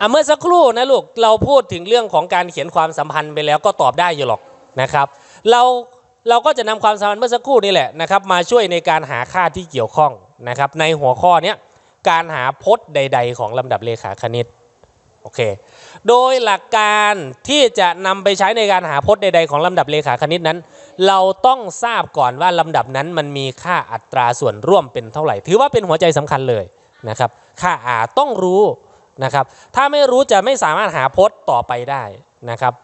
อะเมื่อสักครู่นะลูกเราพูดถึงเรื่องของการเขียนความสัมพันธ์ไปแล้วก็ตอบได้อยู่หรอกนะครับ เราเราก็จะนำความสัมพันธ์เมื่อสักครู่นี่แหละนะครับมาช่วยในการหาค่าที่เกี่ยวข้องนะครับในหัวข้อเนี้การหาพจน์ใด ๆ ของลำดับเลขาคณิตโอเคโดยหลักการที่จะนำไปใช้ในการหาพจน์ใด ๆ ของลำดับเลขาคณิตนั้น เราต้องทราบก่อนว่าลำดับนั้นมันมีค่าอัตราส่วนร่วมเป็นเท่าไหร่ ถือว่าเป็นหัวใจสำคัญเลยนะครับค่า r ต้องรู้ นะครับ ถ้าไม่รู้จะไม่สามารถหาพจน์ต่อไปได้นะครับ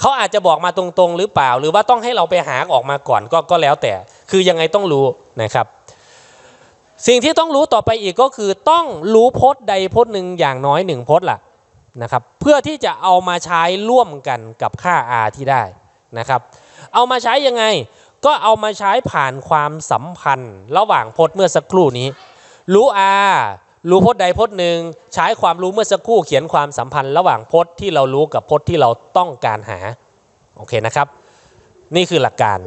เขาอาจจะบอกมาตรงๆ หรือเปล่า หรือว่าต้องให้เราไปหาออกมาก่อนก็ก็แล้วแต่ คือยังไงต้องรู้นะครับ สิ่งที่ต้องรู้ต่อไปอีกก็คือต้องรู้พจน์ใดพจน์หนึ่งอย่างน้อยหนึ่งพจน์ล่ะนะครับ เพื่อที่จะเอามาใช้ร่วมกันกับค่า r ที่ได้นะครับ เอามาใช้ยังไงก็เอามาใช้ผ่านความสัมพันธ์ ระหว่างพจน์เมื่อสักครู่นี้ รู้ r รู้พจน์ใดพจน์หนึ่งใช้ความรู้เมื่อสักครู่เขียนความสัมพันธ์ระหว่างพจน์ที่เรารู้กับพจน์ที่เราต้องการหาโอเคนะครับ นี่คือหลักการ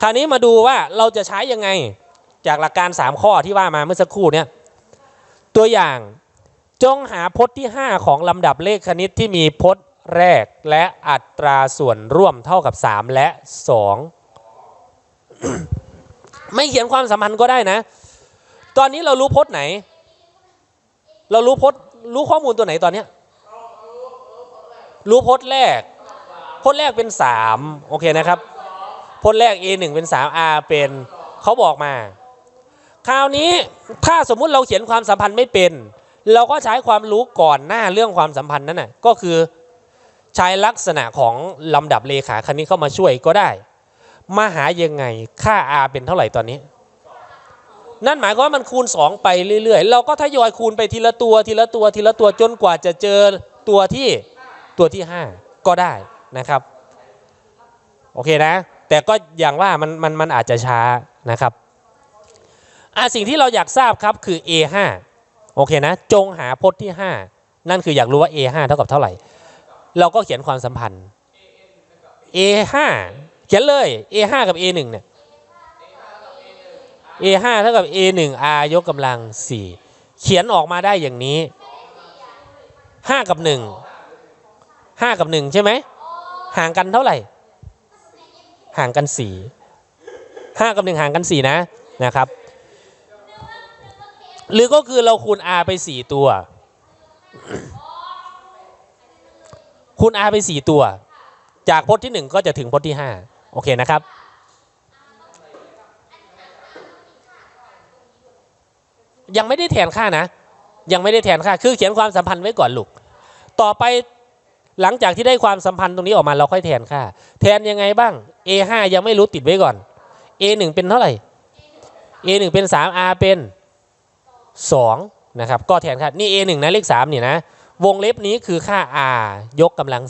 คราวนี้มาดูว่าเราจะใช้ยังไงจากหลักการ 3 ข้อที่ว่ามาเมื่อสักครู่เนี่ยตัวอย่างจงหาพจน์ที่ 5 ของลำดับเลขคณิตที่มีพจน์แรกและอัตราส่วนร่วมเท่ากับ 3 และ 2 ไม่เขียนความสัมพันธ์ก็ได้นะ ตอนนี้เรารู้พจน์ไหน เรารู้พจน์รู้ข้อมูลตัวไหนตอนเนี้ยรู้พจน์แรกพจน์แรกเป็น3โอเคนะครับพจน์แรก A1 เป็น3 R เป็นเขาบอกมา คราวนี้ถ้าสมมุติเราเขียนความสัมพันธ์ไม่เป็น เราก็ใช้ความรู้ก่อนหน้าเรื่องความสัมพันธ์นั้นน่ะก็คือใช้ลักษณะของลำดับเลขาคณิตเข้ามาช่วยก็ได้ มาหายังไงค่า R เป็นเท่าไหร่ตอนนี้ นั่นหมายความว่ามันคูณ 2 ไปเรื่อย ๆ เราก็ทยอยคูณไปทีละตัวทีละตัวทีละตัวจนกว่าจะเจอตัวที่ตัวที่ 5 ก็ได้นะครับโอเคนะ แต่ก็อย่างว่ามันมันมันอาจจะช้านะครับอะสิ่งที่เราอยากทราบครับคือ A5 โอเคนะ จงหาพจน์ที่ 5 นั่นคืออยากรู้ว่า A5 เท่ากับเท่าไหร่ เราก็เขียนความสัมพันธ์ A5 เขียนเลย A5 กับ A1 เนี่ย A5 เท่ากับ A1 R ยกกำลัง 4 เขียนออกมาได้อย่างนี้ 5 กับ 1 5 กับ 1 ใช่ไหมห่างกันเท่าไหร่ ห่างกัน 4 5 กับ 1 ห่างกัน 4 นะนะครับ หรือก็คือเราคูณ R ไป 4 ตัว คูณ R ไป 4 ตัว จากพจน์ที่ 1 ก็จะถึงพจน์ที่ 5 โอเคนะครับ ยังไม่ได้แทนค่านะ ยังไม่ได้แทนค่า คือเขียนความสัมพันธ์ไว้ก่อนลูก ต่อไปหลังจากที่ได้ความสัมพันธ์ตรงนี้ออกมาเราค่อยแทนค่า แทนยังไงบ้าง A5 ยังไม่รู้ติดไว้ก่อน A1 เป็นเท่าไหร่ A1 เป็น3 R เป็น2นะครับ ก็แทนค่า นี่ A1 นะเลข3นี่นะ วงเล็บนี้คือค่า R ยกกำลัง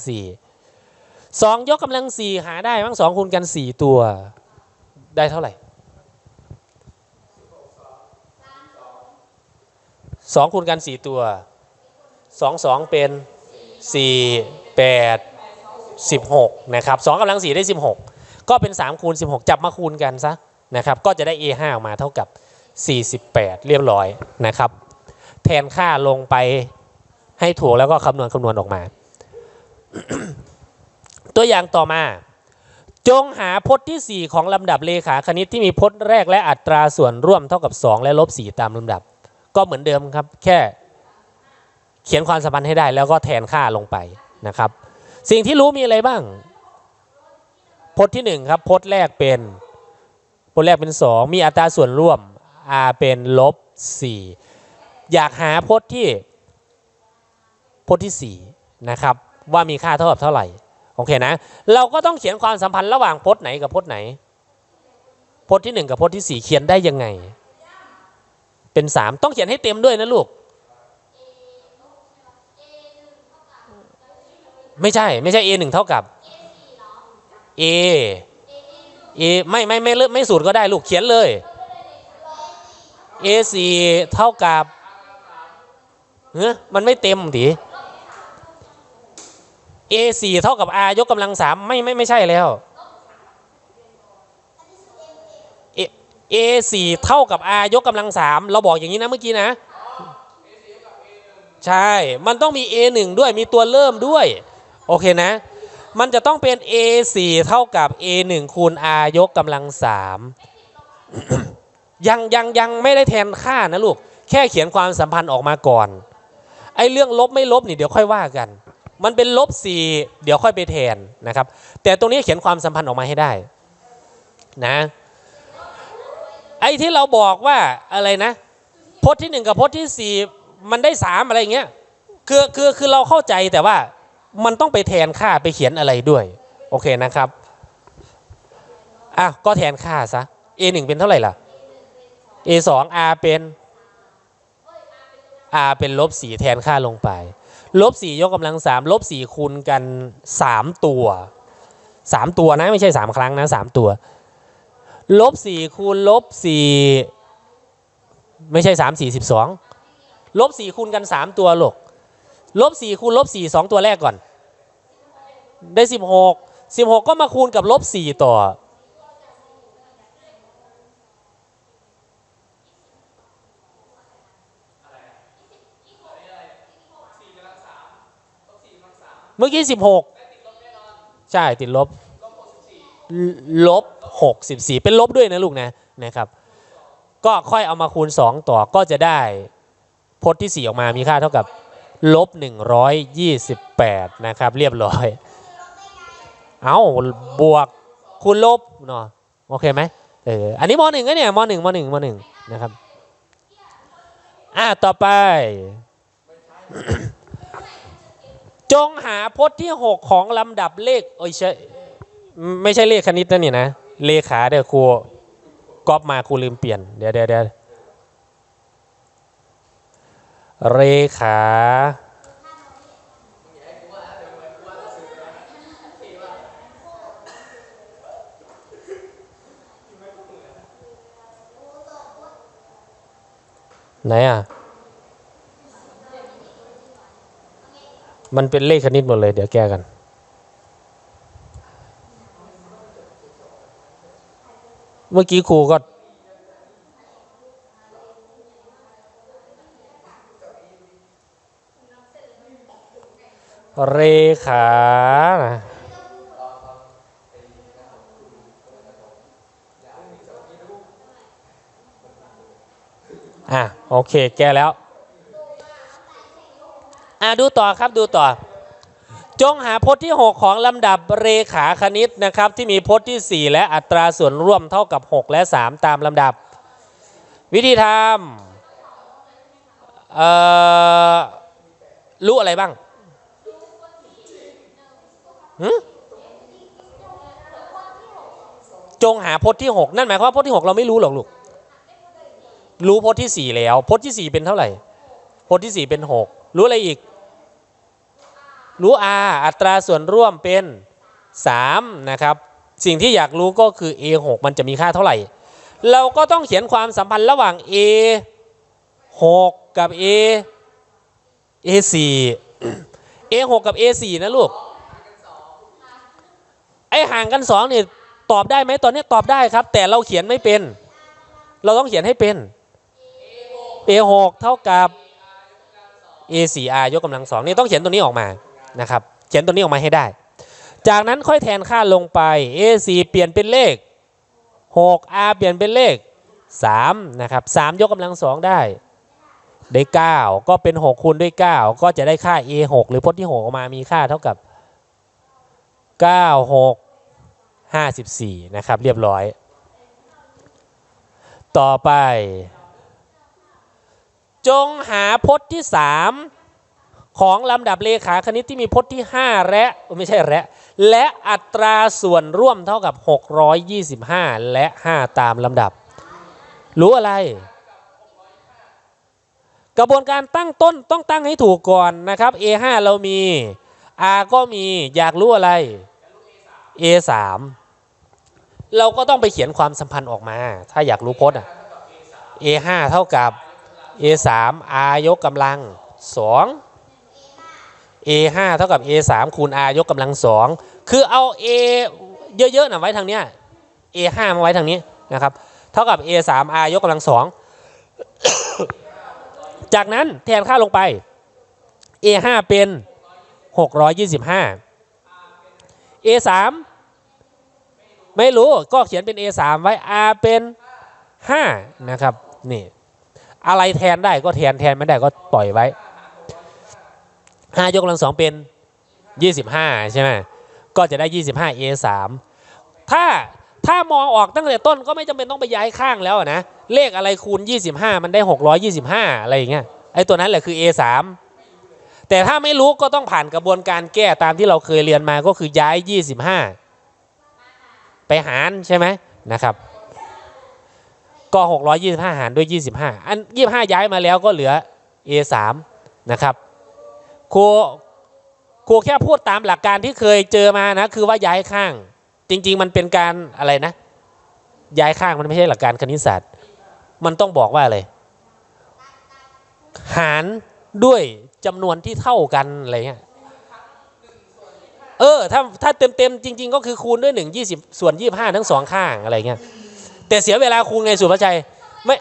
4 2 ยกกำลัง 4 หาได้มั้ง2คูณกัน 4 ตัว ได้เท่าไหร่ สองคูณกันสี่ตัวสองสองเป็นสี่แปดสิบหกนะครับสองกำลังสี่ได้สิบหกก็เป็นสามคูณสิบหกจับมาคูณกันซะนะครับ ก็จะได้ a ห้าออกมาเท่ากับสี่สิบแปดเรียบร้อยนะครับ แทนค่าลงไปให้ถูกแล้วก็คำนวณคำนวณออกมา ตัวอย่างต่อมาจงหาพจน์ที่ 4 ของลำดับเลขาคณิตที่มีพจน์แรกและอัตราส่วนร่วมเท่ากับ 2 และลบ4ตามลำดับ ก็เหมือนเดิมครับ แค่เขียนความสัมพันธ์ให้ได้ แล้วก็แทนค่าลงไปนะครับ สิ่งที่รู้มีอะไรบ้าง พจน์ที่1ครับพจน์แรกเป็นพจน์แรกเป็น 2 มีอัตราส่วนร่วม r เป็นลบ4อยากหาพจน์ที่พจน์ที่4นะครับว่ามีค่าเท่ากับเท่าไหร่โอเคนะ เราก็ต้องเขียนความสัมพันธ์ระหว่างพจน์ไหนกับพจน์ไหนพจน์ที่ 1 กับพจน์ที่ 4 เขียนได้ยังไง เป็น3ต้องเขียนให้เต็มด้วยนะลูก ไม่ใช่ไม่ใช่ a 1เท่ากับ a a ไม่ไม่ไม่เลิกไม่สูตรก็ได้ลูกเขียนเลย a 4เท่ากับเฮ้มันไม่เต็มที a 4เท่ากับ r ยกกำลังสามไม่ไม่ไม่ใช่แล้ว a a 4เท่ากับ r ยกกำลังสามเราบอกอย่างนี้นะเมื่อกี้นะ ใช่ มันต้องมี A1 ด้วยมีตัวเริ่มด้วย โอเคนะ มันจะต้องเป็น A4 เท่ากับ A1 คูณ R ยกกำลัง3ยังยังยังไม่ได้แทนค่านะลูก แค่เขียนความสัมพันธ์ออกมาก่อนไอ้เรื่องลบไม่ลบนี่เดี๋ยวค่อยว่ากัน มันเป็นลบ4เดี๋ยวค่อยไปแทนนะครับ แต่ตรงนี้เขียนความสัมพันธ์ออกมาให้ได้นะ ไอ้ที่เราบอกว่าอะไรนะ พจน์ที่หนึ่งกับพจน์ที่สี่มันได้สามอะไรเงี้ยคือคือคือเราเข้าใจแต่ว่ามันต้องไปแทนค่าไปเขียนอะไรด้วย โอเคนะครับอะก็แทนค่าซะ a 1เป็นเท่าไหร่ล่ะ a 2 r เป็น r เป็นลบสี่แทนค่าลงไปลบสี่ยกกำลังสามลบสี่คูณกันสามตัวสามตัวนะไม่ใช่สามครั้งนะสามตัว ลบสี่คูณลบสี่ไม่ใช่สามสี่สิบสองลบสี่คูณกันสามตัวหลกลบสี่คูณลบสี่สองตัวแรกก่อน ได้สิบหกสิบหกก็มาคูณกับลบสี่ต่อ เมื่อกี้สิบหกใช่ติดลบ ลบ 64 เป็นลบด้วยนะลูกนะนะครับ ก็ค่อยเอามาคูณ 2 ต่อก็จะได้พจน์ที่ 4 ออกมามีค่าเท่ากับลบ128 นะครับ เรียบร้อย เอาบวกคูณลบเนาะโอเคไหมเอออันนี้มหนึ่งก็เนี่ยมหนึ่งมหนึ่งมหนึ่งนะครับอะต่อไป จงหาพจน์ที่ 6 ของลำดับเลขโอ้ยใช่ไม่ใช่เลขคณิตนะนี่นะ เลขาเดี๋ยวครูก๊อปมาครูลืมเปลี่ยน เดี๋ยวเดี๋ยวเดี๋ยวเลขาไหนอะ มันเป็นเลขคณิตหมดเลย เดี๋ยวแก้กัน เมื่อกี้ครูก็ เรขานะอะ โอเค แก้แล้ว อะ ดูต่อครับดูต่อ จงหาพจน์ที่ 6 ของลำดับเรขาคณิตนะครับ ที่มีพจน์ที่ 4 และอัตราส่วนร่วมเท่ากับ 6 และ 3 ตามลำดับ วิธีทำรู้อะไรบ้างจงหาพจน์ที่ 6 นั่นหมายความว่าพจน์ที่ 6 เราไม่รู้หรอกลูก รู้พจน์ที่ 4 แล้ว พจน์ที่ 4 เป็นเท่าไหร่ พจน์ที่ 4 เป็น 6 รู้อะไรอีก รู้ r อัตราส่วนร่วมเป็น3นะครับสิ่งที่อยากรู้ก็คือ a 6มันจะมีค่าเท่าไหร่ เราก็ต้องเขียนความสัมพันธ์ระหว่าง a 6กับ a a 4 a 6กับ a 4นะลูกไอห่างกัน2นี่ตอบได้ไหมตอนนี้ตอบได้ครับ แต่เราเขียนไม่เป็น เราต้องเขียนให้เป็น a 6เท่ากับ a 4 r ยกกำลังสองนี่ต้องเขียนตัวนี้ออกมา นะครับเขียนตัวนี้ออกมาให้ได้ จากนั้นค่อยแทนค่าลงไป a 4เปลี่ยนเป็นเลข 6 r เปลี่ยนเป็นเลข 3 นะครับ 3 ยกกำลังสองได้ ได้ 9 ก็เป็น 6 คูณด้วย 9 ก็จะได้ค่า a 6หรือพจน์ที่6ออกมามีค่าเท่ากับ 9 6 54 นะครับ เรียบร้อย ต่อไป จงหาพจน์ที่ 3 ของลำดับเลขาคณิตที่มีพจน์ที่ 5 และไม่ใช่และและอัตราส่วนร่วมเท่ากับ 625 และ 5 ตามลำดับ รู้อะไร กระบวนการตั้งต้นต้องตั้งให้ถูกก่อนนะครับ A5 เรามี R ก็มีอยากรู้อะไร A3 เราก็ต้องไปเขียนความสัมพันธ์ออกมา ถ้าอยากรู้พจน์อะ A5 เท่ากับ A3 R ยกกำลัง 2 A5 เท่ากับ A3 คูณ R ยกกำลัง2คือเอา A เยอะๆนะไว้ทางเนี้ย A5 มาไว้ทางนี้นะครับเท่ากับ A3 R ยกกำลัง2จากนั้นแทนค่าลงไป A5 เป็น 625 A3 ไม่รู้ก็เขียนเป็น A3 ไว้ R เป็น5นะครับนี่อะไรแทนได้ก็แทนแทนไม่ได้ก็ปล่อยไว้ 5ยกกำลังสองเป็น25ใช่ไหมก็จะได้25 A3 ถ้าถ้ามองออกตั้งแต่ต้นก็ไม่จำเป็นต้องไปย้ายข้างแล้วนะ เลขอะไรคูณ 25 มันได้ 625 อะไรอย่างเงี้ยไอ้ตัวนั้นแหละคือ A3 แต่ถ้าไม่รู้ก็ต้องผ่านกระบวนการแก้ตามที่เราเคยเรียนมาก็คือย้าย 25 ไปหารใช่ไหมนะครับ ก็ 625 หารด้วย 25 อัน 25 ย้ายมาแล้วก็เหลือ A3 นะครับ ครูครูแค่พูดตามหลักการที่เคยเจอมานะ คือว่าย้ายข้าง จริง ๆ มันเป็นการอะไรนะ ย้ายข้างมันไม่ใช่หลักการคณิตศาสตร์ มันต้องบอกว่าอะไรหารด้วยจำนวนที่เท่ากันอะไรเงี้ยเออถ้าถ้าเต็มเต็มๆจริง ๆ ก็คือคูณด้วยหนึ่งยี่สิบส่วนยี่ห้าทั้งสองข้างอะไรเงี้ยแต่เสียเวลาคูณไงสุภาชัยไม่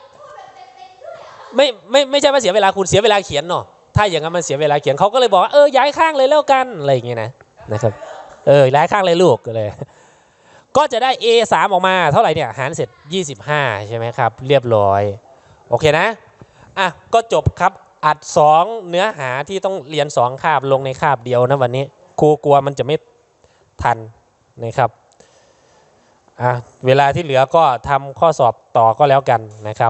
ไม่ไม่ไม่ใช่ว่าเสียเวลาคูณเสียเวลาเขียนเนาะ ถ้าอย่างนั้นมันเสียเวลาเขียนเขาก็เลยบอกว่าเออย้ายข้างเลยแล้วกันอะไรอย่างเงี้ยนะนะครับเออย้ายข้างเลยลูกก็เลย ก็จะได้ A 3ออกมาเท่าไหร่เนี่ยหารเสร็จ 25 ใช่ไหมครับ เรียบร้อย โอเคนะอะก็จบครับอัด 2 เนื้อหาที่ต้องเรียน 2 คาบลงในคาบเดียวนะวันนี้ครูกลัวมันจะไม่ทันนะครับอะเวลาที่เหลือก็ทำข้อสอบต่อก็แล้วกันนะครับ